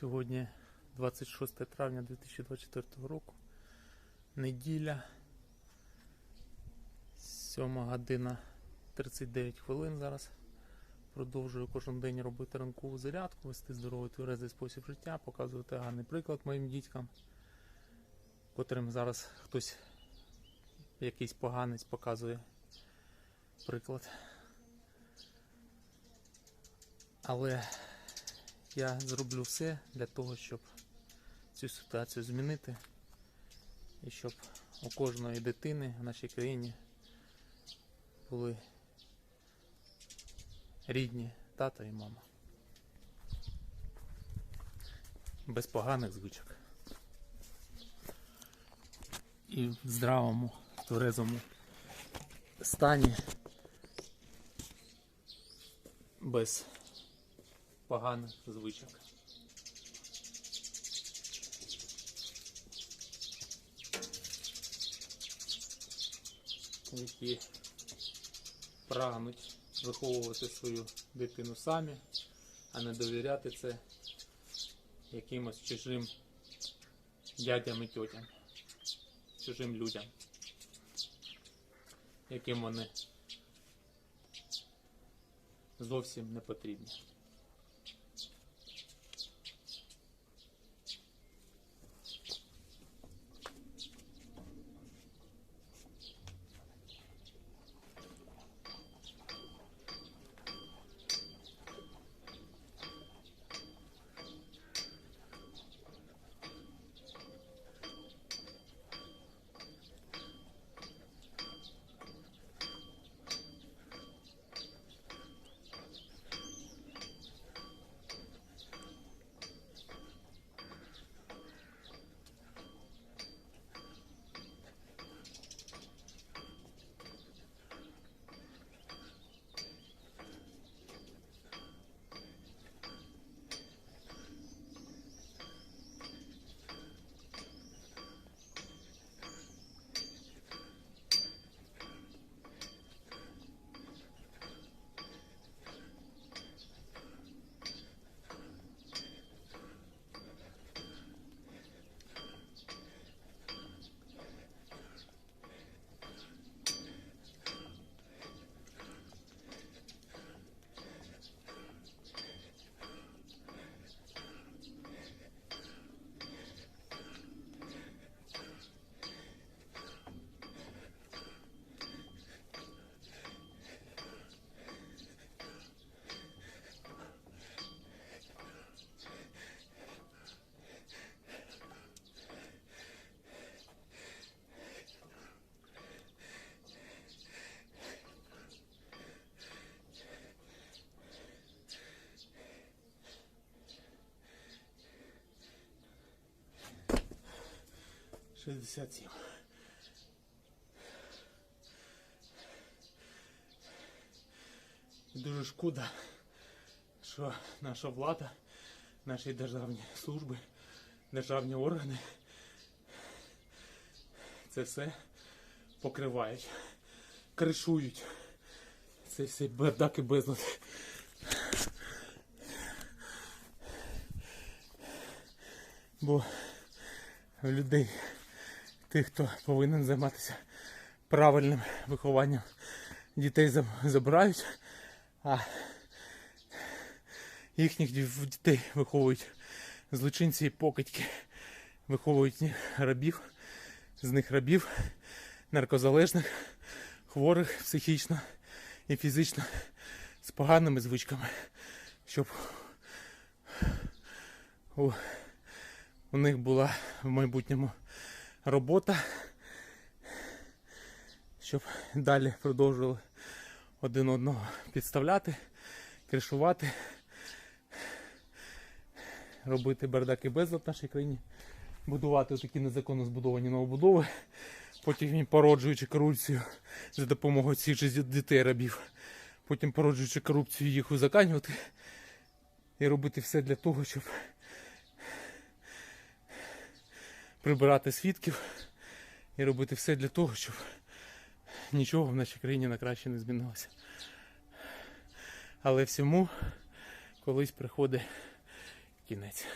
Сьогодні 26 травня 2024 року. Неділя. 7 година 39 хвилин зараз. Продовжую кожен день робити ранкову зарядку, вести здоровий тверезий спосіб життя, показувати гарний приклад моїм дітям, котрим зараз хтось якийсь поганець показує приклад. Але я зроблю все для того, щоб цю ситуацію змінити і щоб у кожної дитини в нашій країні були рідні тато і мама. Без поганих звичок. І в здравому, тверезому стані без поганих звичок. Які прагнуть виховувати свою дитину самі, а не довіряти це якимось чужим дядям і тьотям, чужим людям, яким вони зовсім не потрібні. Шістдесят сім. Дуже шкода, що наша влада, наші державні служби, державні органи це все покривають, кришують. Це все бардак і безлад. Бо людей, тих, хто повинен займатися правильним вихованням. Дітей забирають, а їхніх дітей виховують злочинці і покидьки, виховують рабів, з них рабів, наркозалежних, хворих психічно і фізично з поганими звичками, щоб у, у них була в майбутньому робота, щоб далі продовжували один одного підставляти, кришувати, робити бардак і безлад в нашій країні, будувати такі незаконно збудовані новобудови, потім породжуючи корупцію за допомогою цих же дітей рабів, потім породжуючи корупцію їх узаканювати і робити все для того, щоб прибирати свідків і робити все для того, щоб нічого в нашій країні на краще не змінилося. Але всьому колись приходить кінець.